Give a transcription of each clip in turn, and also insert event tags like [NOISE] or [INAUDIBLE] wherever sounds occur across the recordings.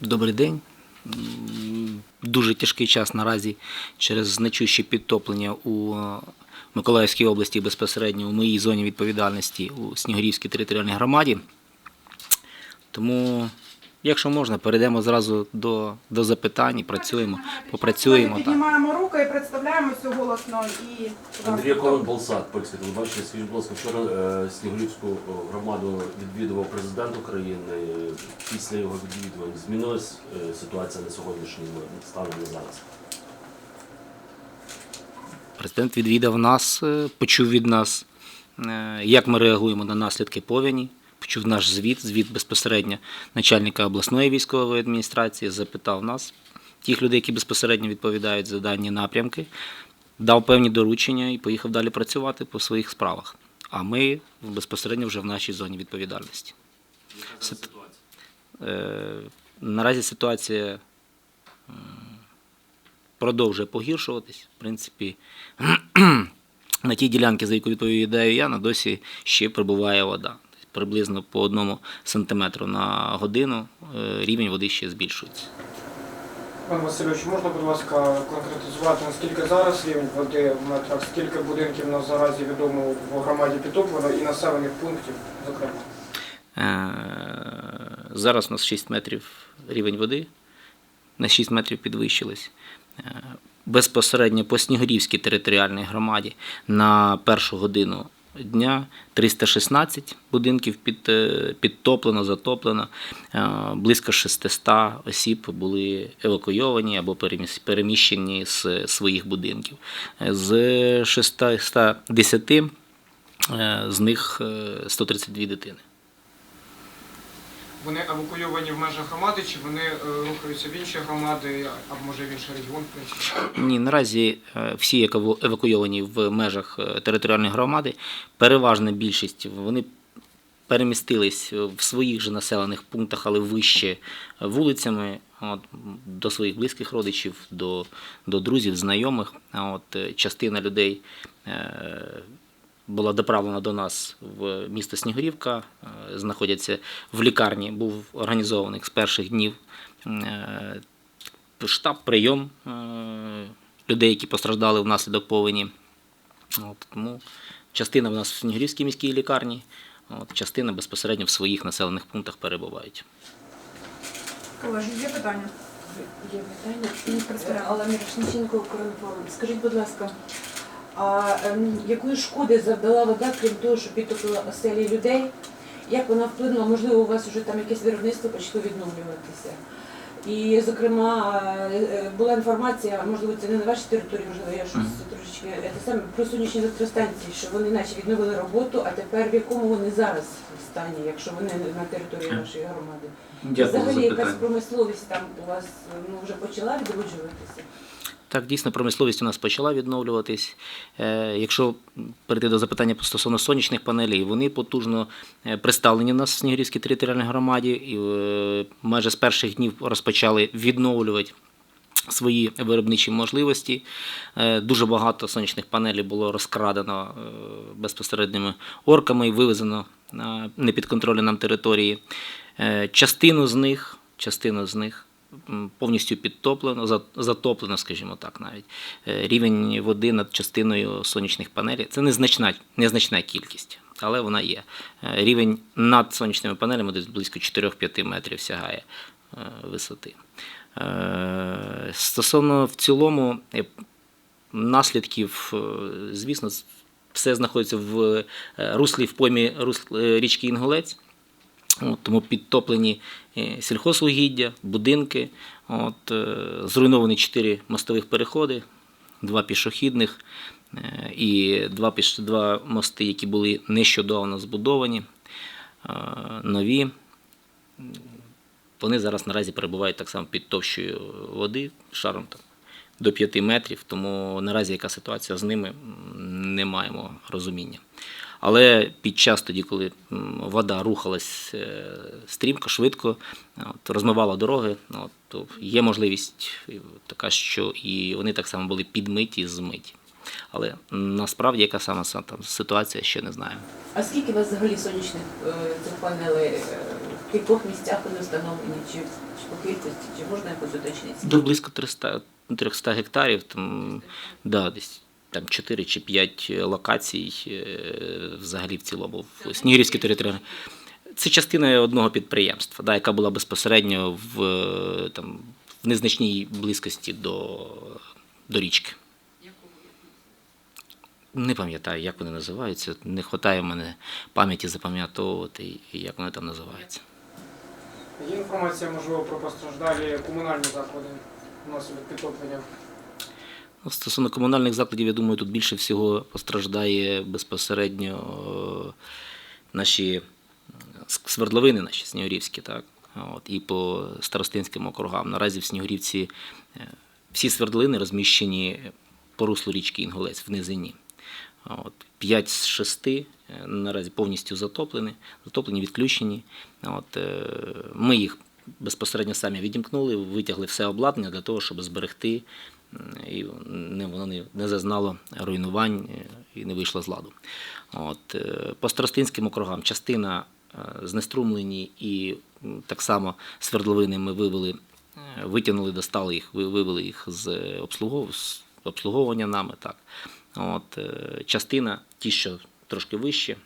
Добрий день. Дуже тяжкий час наразі через значуще підтоплення у Миколаївській області, безпосередньо у моїй зоні відповідальності у Снігурівській територіальній громаді. Тому, якщо можна, перейдемо зразу до, до запитань, і працюємо, попрацюємо. Ми піднімаємо руки і представляємося голосно і Андрій Ковен Болсак, польське телебачення. Скажіть, будь ласка, вчора е, Снігурівську громаду відвідував президент України. Після його відвідувань змінилась е, ситуація на сьогоднішній станом на зараз. Президент відвідав нас, е, почув від нас, як ми реагуємо на наслідки повені, почув наш звіт, звіт безпосередньо начальника обласної військової адміністрації, запитав нас, тих людей, які безпосередньо відповідають за дані напрямки, дав певні доручення і поїхав далі працювати по своїх справах. А ми безпосередньо вже в нашій зоні відповідальності. Сит- Е, Наразі ситуація продовжує погіршуватись. В принципі, [CLEARS THROAT] на тій ділянці, за яку відповідаю я, на досі ще прибуває вода. Приблизно по одному сантиметру на годину е, рівень води ще збільшується. Пане Васильович, можна, будь ласка, конкретизувати, наскільки зараз рівень води в метрах, скільки будинків на заразі відомо в громаді підтоплено і населених пунктів, зокрема? Е, Зараз у нас 6 метрів рівень води, на 6 метрів підвищилось. Е, Безпосередньо по Снігурівській територіальній громаді на першу годину дня 316 будинків під, е, підтоплено, затоплено. Е, Близько 600 осіб були евакуйовані або переміщені з своїх будинків. Е, З 610 е, з них е, 132 дитини. Вони евакуйовані в межах громади, чи вони е, рухаються в інші громади, або може в інший регіон. Ні, наразі е, всі як ево- евакуйовані в межах е, територіальної громади, переважна більшість вони перемістились в своїх же населених пунктах, але вище вулицями, от, до своїх близьких родичів, до, до друзів, знайомих. От, частина людей була доправлена до нас в місто Снігурівка, е, знаходяться в лікарні, був організований з перших днів е, штаб, прийом е, людей, які постраждали внаслідок повені. От, тому частина в нас в Снігурівській міській лікарні, от, частина безпосередньо в своїх населених пунктах перебувають. Колеги, є питання? Є питання. Алла Мірошниченко. Скажіть, будь ласка, а ем, якої шкоди завдала вода, крім того, що підтопила оселі людей? Як вона вплинула? Можливо, у вас вже там якесь виробництво почало відновлюватися? І, зокрема, е, е, була інформація, можливо, це не на вашій території, можливо, я щось трошечки е, те саме про сонячні електростанції, що вони наче відновили роботу, а тепер в якому вони зараз стані, якщо вони на території вашої громади? Взагалі якась промисловість там у вас ну, вже почала відроджуватися? Так, дійсно, промисловість у нас почала відновлюватись. Е, Якщо перейти до запитання стосовно сонячних панелей, вони потужно е, представлені в нас в Снігурівській територіальній громаді і е, майже з перших днів розпочали відновлювати свої виробничі можливості. Дуже багато сонячних панелей було розкрадено безпосередніми орками і вивезено на непідконтрольні нам території. Частину з них, частину з них повністю підтоплено, затоплено, скажімо так, навіть Е, рівень води над частиною сонячних панелей. Це незначна, незначна кількість, але вона є. Е, Рівень над сонячними панелями десь близько 4-5 метрів сягає е, висоти. Стосовно в цілому наслідків, звісно, все знаходиться в руслі в поймі річки Інгулець. От, тому підтоплені е, сільхозвугіддя, будинки, от, е, зруйновані чотири мостових переходи, два пішохідних е, і два, два мости, які були нещодавно збудовані, нові. Вони зараз наразі перебувають так само під товщою води, шаром там, до 5 метрів, тому наразі яка ситуація з ними, не маємо розуміння. Але під час тоді, коли вода рухалась е, стрімко, швидко, от, розмивала дороги, от, то є можливість е, така, що і вони так само були підмиті, змиті. Але насправді яка саме са- там ситуація, ще не знаємо. А скільки у вас взагалі сонячних е, цих панелей е, в кількох місцях вони встановлені, чи, чи по кількості, чи можна якось уточнити? До близько 300, 300 гектарів, там, да, десь там 4 чи 5 локацій е, взагалі в цілому в Снігурівській територіальній. Це частина одного підприємства, да, яка була безпосередньо в, е, там, в незначній близькості до, до річки. Не пам'ятаю, як вони називаються. Не вистачає в мене пам'яті запам'ятовувати, як вони там називаються. Є інформація, можливо, про постраждалі комунальні заклади внаслідок підтоплення. Стосовно комунальних закладів, я думаю, тут більше всього постраждає безпосередньо е, наші е, свердловини, наші снігурівські, так? От, і по старостинським округам. Наразі в Снігурівці е, всі свердловини розміщені по руслу річки Інголець в низині. От, 5 з 6 наразі повністю затоплені, затоплені, відключені. От, е, ми їх безпосередньо самі відімкнули, витягли все обладнання для того, щоб зберегти і воно не, не зазнало руйнувань е, і не вийшло з ладу. От, е, по старостинським округам частина е, знеструмлені і так само свердловини ми вивели, витягнули, достали їх, вивели їх з обслугов- з обслуговування нами. Так. От, частина, ті, що трошки вище,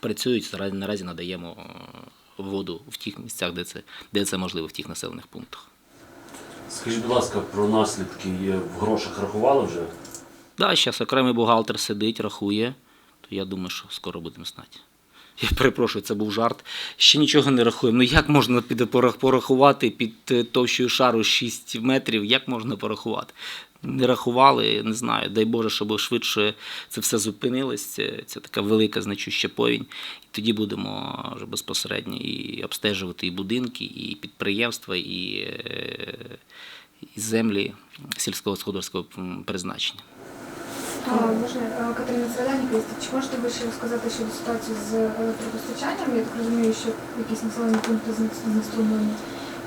працюють, наразі, надаємо воду в тих місцях, де це, де це можливо, в тих населених пунктах. Скажіть, будь ласка, про наслідки в грошах рахували вже? Да, зараз окремий бухгалтер сидить, рахує, то я думаю, що скоро будемо знати. Я перепрошую, це був жарт. Ще нічого не рахуємо. Ну як можна порахувати під е, товщою шару 6 метрів? Як можна порахувати? Не рахували, не знаю. Дай Боже, щоб швидше це все зупинилось. Це, це така велика значуща повінь. І тоді будемо вже безпосередньо і обстежувати і будинки, і підприємства, і, е, і землі сільськогосподарського призначення. А, Можна е, Катерина Среданіка, чи можете ви ще розказати щодо ситуації з електропостачанням? Я так розумію, що якісь населені пункти зн- знеструмлені.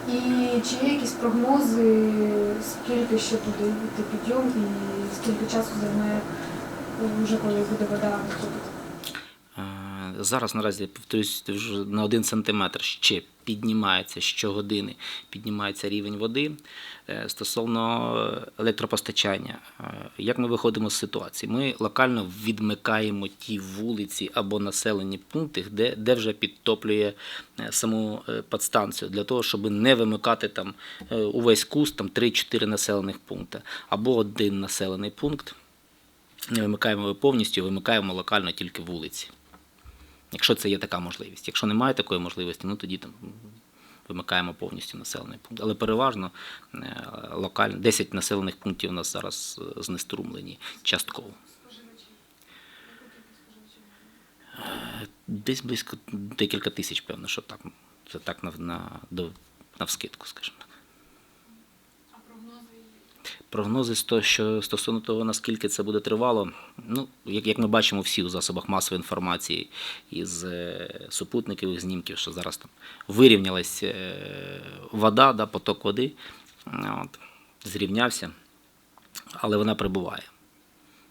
І чи є якісь прогнози, скільки ще буде йти підйом і скільки часу займе е, вже коли буде вода виходити? Зараз наразі повторюсь, вже на один сантиметр ще піднімається щогодини, піднімається рівень води. Е, Стосовно електропостачання, е, як ми виходимо з ситуації? Ми локально відмикаємо ті вулиці або населені пункти, де, де вже підтоплює е, саму подстанцію, для того, щоб не вимикати там увесь куст, там 3-4 населених пункти, або один населений пункт. Не вимикаємо повністю, вимикаємо локально тільки вулиці. Якщо це є така можливість. Якщо немає такої можливості, ну тоді там вимикаємо повністю населений пункт. Але переважно е, локально 10 населених пунктів у нас зараз е, знеструмлені частково. Е, Десь близько декілька тисяч, певно, що так. Це так на, на, до, навскидку, скажімо Прогнози стосовно того, наскільки це буде тривало, ну, як, ми бачимо всі у засобах масової інформації із е, супутникових знімків, що зараз там вирівнялась е, вода, да, поток води, от, зрівнявся, але вона прибуває.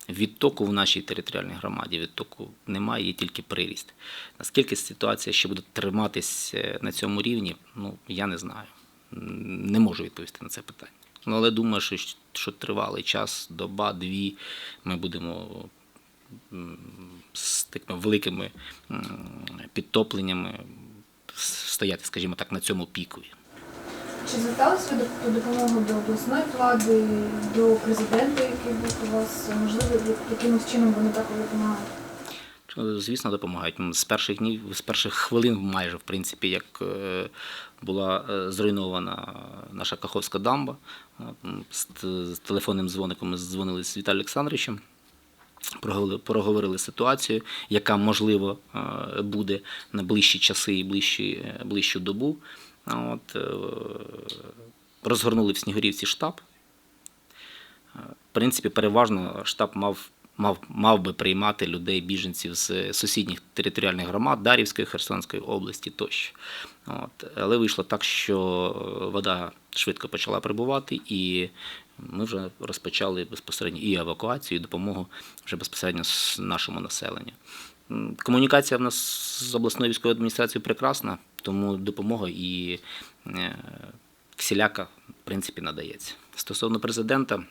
Відтоку в нашій територіальній громаді відтоку немає, є тільки приріст. Наскільки ситуація ще буде триматись е, на цьому рівні, ну я не знаю. Не можу відповісти на це питання. Ну, але думаю, що, що тривалий час, доба, дві, ми будемо з такими великими підтопленнями стояти, скажімо так, на цьому пікові. Чи зверталися ви по допомогу до обласної влади, до президента, який був у вас? Можливо, якимось чином вони також допомагають? Що, Звісно, допомагають. З перших днів, з перших хвилин, майже в принципі, як е, була е, зруйнована наша Каховська дамба. З, телефонним дзвоником ми дзвонили з Віталієм Олександровичем. Проговорили, ситуацію, яка можливо е, буде на ближчі часи і ближчі, е, ближчу добу. От, е, розгорнули в Снігурівці штаб. Е, В принципі, переважно штаб мав, мав, мав би приймати людей, біженців з сусідніх територіальних громад Дарівської, Херсонської області тощо. От. Але вийшло так, що вода швидко почала прибувати, і ми вже розпочали безпосередньо і евакуацію, і допомогу вже безпосередньо з нашому населенню. Комунікація в нас з обласною військовою адміністрацією прекрасна. тому допомога і е, всіляка, в принципі, надається. Стосовно президента,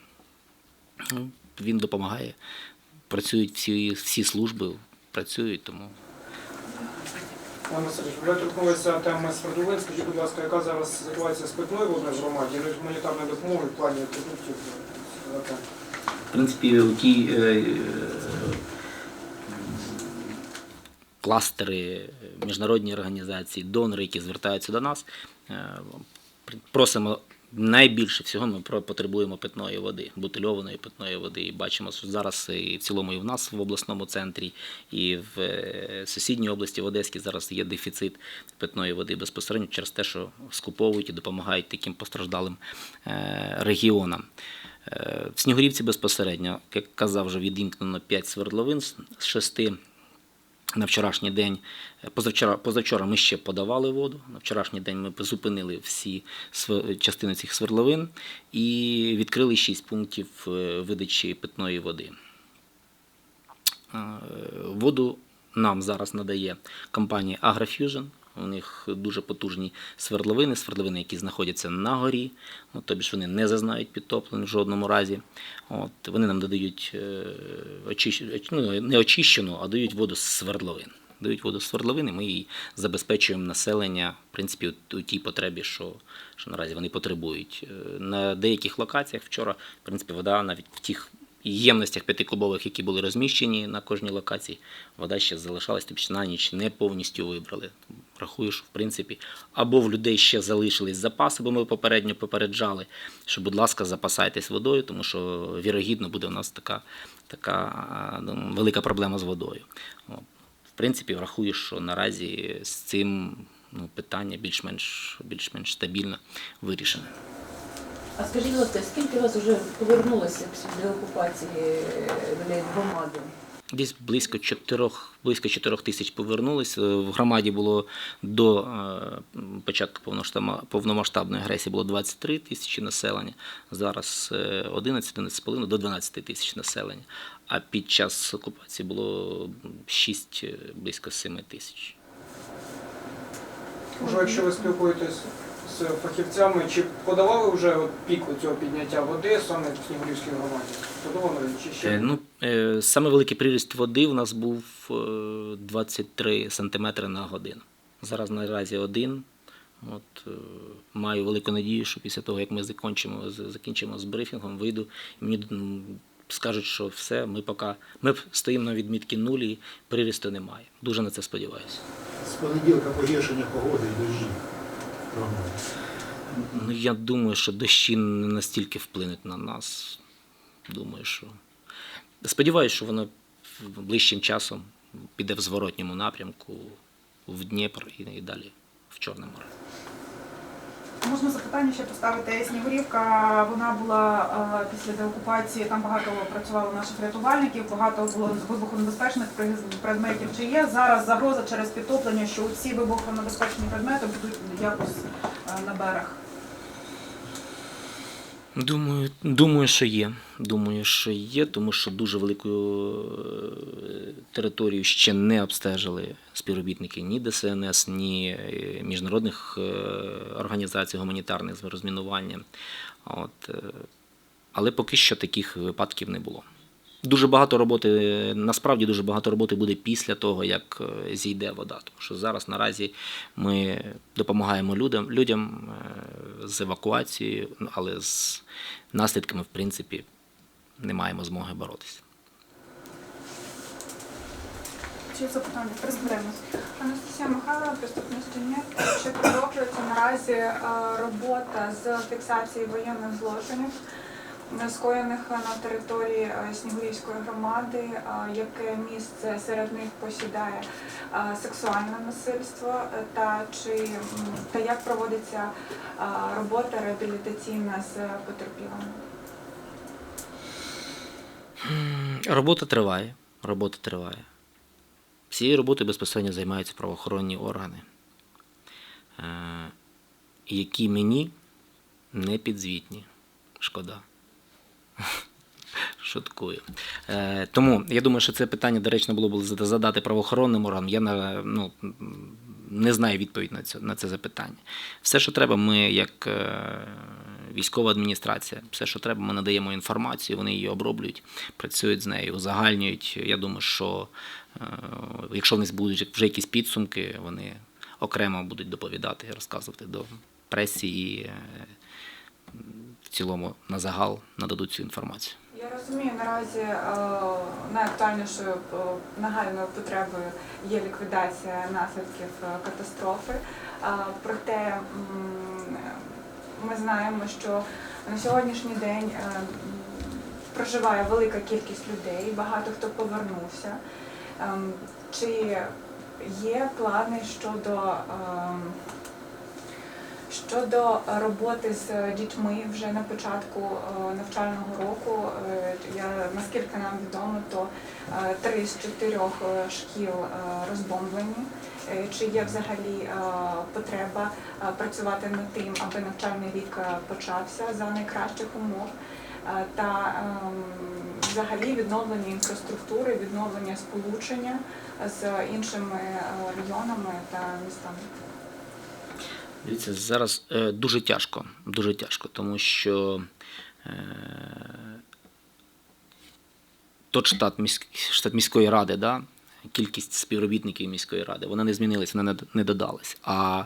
ну, він допомагає. Працюють всі, всі служби, працюють, тому Пан Васильович, ви торкнулися теми свердловин. Скажіть, будь ласка, яка зараз ситуація з питною водою в громаді, ну і гуманітарної допомоги в плані продуктів? В принципі, ті е, е, кластери, міжнародні організації, донори, які звертаються до нас, е, просимо найбільше всього ми потребуємо питної води, бутильованої питної води. І бачимо, що зараз і в цілому і в нас в обласному центрі, і в е, сусідній області, в Одеській, зараз є дефіцит питної води безпосередньо через те, що скуповують і допомагають таким постраждалим е, регіонам. Е, В Снігурівці безпосередньо, як казав, вже відімкнено 5 свердловин з 6. На вчорашній день, е, позавчора, позавчора ми ще подавали воду. На вчорашній день ми зупинили всі частини цих свердловин і відкрили 6 пунктів е, видачі питної води. Е, Воду нам зараз надає компанія AgroFusion. У них дуже потужні свердловини, свердловини, які знаходяться на горі, ну, тобі ж вони не зазнають підтоплень в жодному разі. От, вони нам додають е, очищ... ну, не очищену, а дають воду з свердловин. Дають воду з свердловин, і ми її забезпечуємо населення в принципі, у тій потребі, що, що наразі вони потребують. Е, На деяких локаціях вчора, в принципі, вода навіть в тих ємностях п'ятикубових, які були розміщені на кожній локації, вода ще залишалась, тобто на ніч не повністю вибрали. Рахую, що в принципі, або в людей ще залишились запаси, бо ми попередньо попереджали, що, будь ласка, запасайтесь водою, тому що вірогідно буде у нас така, така ну, велика проблема з водою. В принципі, рахую, що наразі з цим ну, питання більш-менш більш-менш стабільно вирішене. А скажіть, будь ласка, скільки вас вже повернулося після окупації людей в громаду? Десь близько чотирьох, близько чотирьох тисяч повернулись. Е, В громаді було до е, початку повномасштабної агресії було 23 тисячі населення. Зараз е, 11, 11,5 до 12 тисяч населення. А під час окупації було 6, е, близько 7 тисяч. Може, якщо ви спілкуєтесь з фахівцями, чи подавали вже от пік цього підняття води саме в Снігурівській громаді? Подавали чи Е, ще? Ну, е, саме великий приріст води у нас був е, 23 сантиметри на годину. Зараз наразі один. От, е, маю велику надію, що після того, як ми закінчимо, з- закінчимо з брифінгом, вийду, і мені скажуть, що все, ми поки ми стоїмо на відмітки нулі, прирісту немає. Дуже на це сподіваюся. З понеділка погіршення погоди і дощі. Ну, я думаю, що дощі не настільки вплинуть на нас. Думаю, що. Сподіваюся, що воно ближчим часом піде в зворотньому напрямку в Дніпр і далі в Чорне море. Можна запитання ще поставити. Снігурівка, вона була е, після деокупації, там багато працювало наших рятувальників, багато було вибухонебезпечних предметів. Чи є зараз загроза через підтоплення, що ці вибухонебезпечні предмети будуть якось е, на берег? Думаю, думаю, що є. Думаю, що є, тому що дуже велику е, територію ще не обстежили співробітники ні ДСНС, ні е, міжнародних е, організацій гуманітарних з розмінування. От, але поки що таких випадків не було. Дуже багато роботи, насправді дуже багато роботи буде після того, як е, зійде вода. Тому що зараз наразі ми допомагаємо людям, людям е, з евакуацією, ну, але з наслідками, в принципі, не маємо змоги боротися. Є запитання? Розберемось. Анастасія Михайлова, приступний студент. Чи продовжується наразі е, робота з фіксації воєнних злочинів, скоєних на території е, Снігурівської громади? Е, Яке місце серед них посідає е, сексуальне насильство? Е, Та чи та як проводиться е, робота реабілітаційна з потерпілими? Робота триває. Робота триває. Цією роботою безпосередньо займаються правоохоронні органи, е, які мені не підзвітні. Шкода. [LAUGHS] Шуткую. Е, тому я думаю, що це питання доречно було б задати правоохоронним органам. Я на, ну, не знаю відповідь на це, на це запитання. Все, що треба, ми як е, військова адміністрація, все, що треба, ми надаємо інформацію, вони її оброблюють, працюють з нею, узагальнюють. Я думаю, що е, якщо в них будуть вже якісь підсумки, вони окремо будуть доповідати розказувати до пресі і е, цілому на загал нададуть цю інформацію. Я розумію, наразі е, найактуальнішою е, нагальною потребою є ліквідація наслідків е, катастрофи. Проте ми знаємо, що на сьогоднішній день проживає велика кількість людей, багато хто повернувся. Ем, Чи є плани щодо ем, Щодо роботи з дітьми вже на початку е, навчального року, е, я наскільки нам відомо, то е, три з чотирьох шкіл розбомблені. Чи є взагалі потреба працювати над тим, аби навчальний рік почався за найкращих умов? Та ем, взагалі відновлення інфраструктури, відновлення сполучення з іншими районами та містами. Дивіться, зараз е, дуже тяжко, дуже тяжко, тому що е, тот штат, штат міської ради, да, кількість співробітників міської ради, вона не змінилася, вона не, додалась. А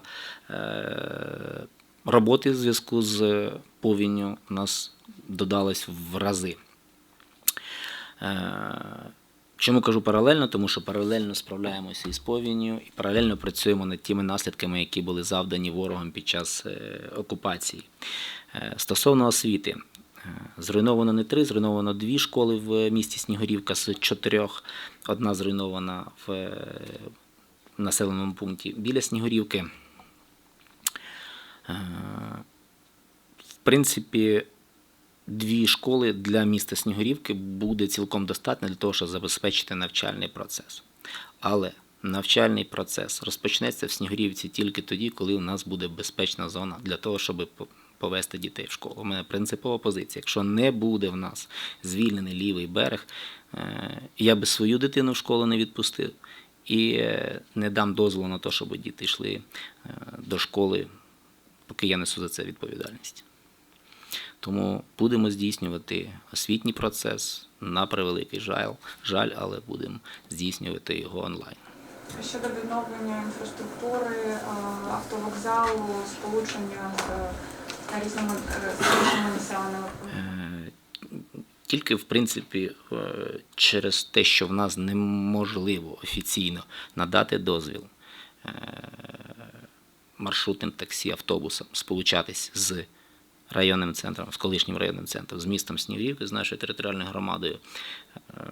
е, роботи в зв'язку з повінню у нас додалось в рази. Чому кажу паралельно? Тому що паралельно справляємося із повінню і паралельно працюємо над тими наслідками, які були завдані ворогом під час е, окупації. Е, Стосовно освіти, е, зруйновано не три, зруйновано дві школи в місті Снігурівка з чотирьох. Одна зруйнована в населеному пункті біля Снігурівки. В принципі, дві школи для міста Снігурівки буде цілком достатньо для того, щоб забезпечити навчальний процес. Але навчальний процес розпочнеться в Снігурівці тільки тоді, коли у нас буде безпечна зона для того, щоб повести дітей в школу. У мене принципова позиція. Якщо не буде в нас звільнений лівий берег, е, я би свою дитину в школу не відпустив і е, не дам дозволу на те, щоб діти йшли е, до школи, поки я несу за це відповідальність. Тому будемо здійснювати освітній процес на превеликий жаль, жаль, але будемо здійснювати його онлайн. Щодо відновлення інфраструктури, автовокзалу, сполучення з е, різними е, населеними. Е, Тільки, в принципі, через те, що в нас неможливо офіційно надати дозвіл маршрутним таксі, автобусам сполучатись з районним центром, з колишнім районним центром, з містом Снігурівки, з нашою територіальною громадою. Е,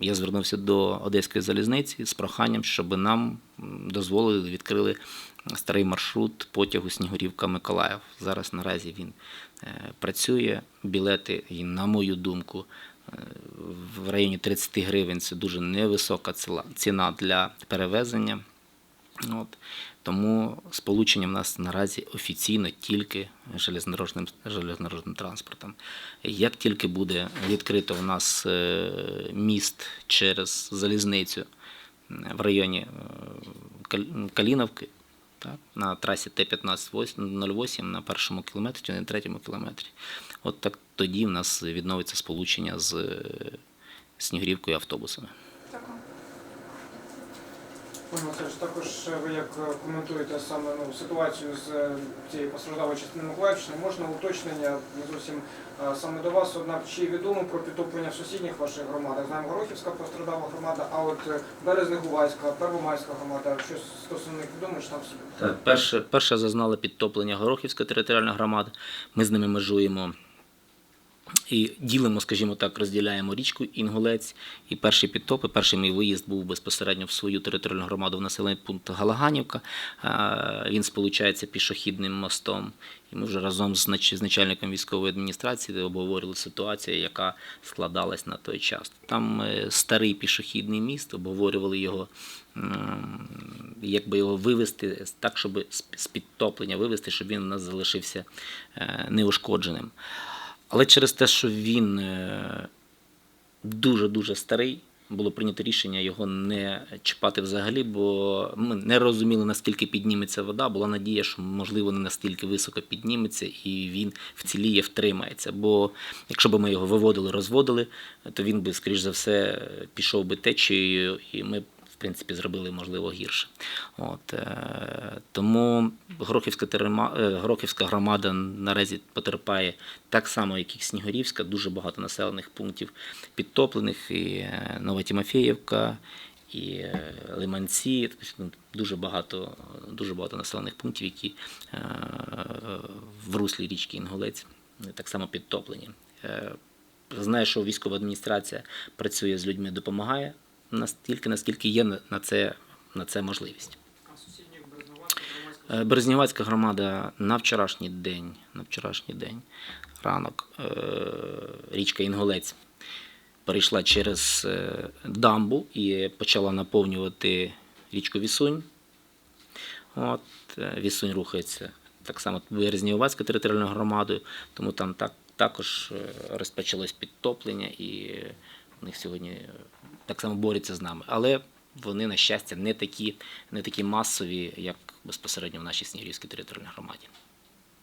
Я звернувся до Одеської залізниці з проханням, щоб нам дозволили відкрили старий маршрут потягу Снігурівка-Миколаїв. Зараз наразі він е, працює. Білети, на мою думку, е, в районі 30 гривень це дуже невисока ціна для перевезення. От. Тому сполучення в нас наразі офіційно тільки железнодорожним, железнодорожним транспортом. Як тільки буде відкрито у нас е, міст через залізницю в районі е, Каліновки, так, на трасі Т-1508 на першому кілометрі чи на третьому кілометрі, от так тоді в нас відновиться сполучення з е, Снігурівкою автобусами. Дякую. Пане Васильович, також е, ви як е, коментуєте саме ну, ситуацію з е, цією постраждалою частиною Миколаївщини, можна уточнення не зовсім е, саме до вас, однак чи відомо про підтоплення в сусідніх ваших громадах? Знаємо, Горохівська постраждала громада, а от е, Березнегувайська, Первомайська громада, щось стосовно них відомо, чи там всі? Так, перше, перше зазнала підтоплення Горохівська територіальна громада. Ми з ними межуємо і ділимо, скажімо так, розділяємо річку Інгулець. І перший підтоп, і перший мій виїзд був безпосередньо в свою територіальну громаду в населений пункт Галаганівка. Він сполучається пішохідним мостом. І ми вже разом з начальником військової адміністрації обговорили ситуацію, яка складалась на той час. Там е, старий пішохідний міст, обговорювали його, як би його вивести так, щоб з- з підтоплення вивести, щоб він у нас залишився е, неушкодженим. Але через те, що він е, дуже-дуже старий, було прийнято рішення його не чіпати взагалі, бо ми не розуміли, наскільки підніметься вода. Була надія, що можливо не настільки високо підніметься і він вціліє, втримається. Бо якщо б ми його виводили, розводили, то він би, скоріш за все, пішов би течією, і ми принципі, зробили можливо гірше. От, е, тому Грохівська, терема, е, Грохівська громада наразі потерпає так само, як і Снігурівська, дуже багато населених пунктів підтоплених, і е, Нова Тімофіївка, і Лиманці, тобто, ну, дуже багато, дуже багато населених пунктів, які в руслі річки Інгулець так само підтоплені. Знаю, що військова адміністрація працює з людьми, допомагає настільки, наскільки є на це, на це можливість. А сусідніх Березнуватська, громадська Е, Березнівацька громада на вчорашній день, на вчорашній день, ранок, е, річка Інголець перейшла через е, дамбу і почала наповнювати річку Вісунь. От, Вісунь рухається так само Березнівацька територіальною громадою, тому там так, також розпочалось підтоплення і в них сьогодні так само борються з нами. Але вони, на щастя, не такі, не такі масові, як безпосередньо в нашій Снігрівській територіальній громаді.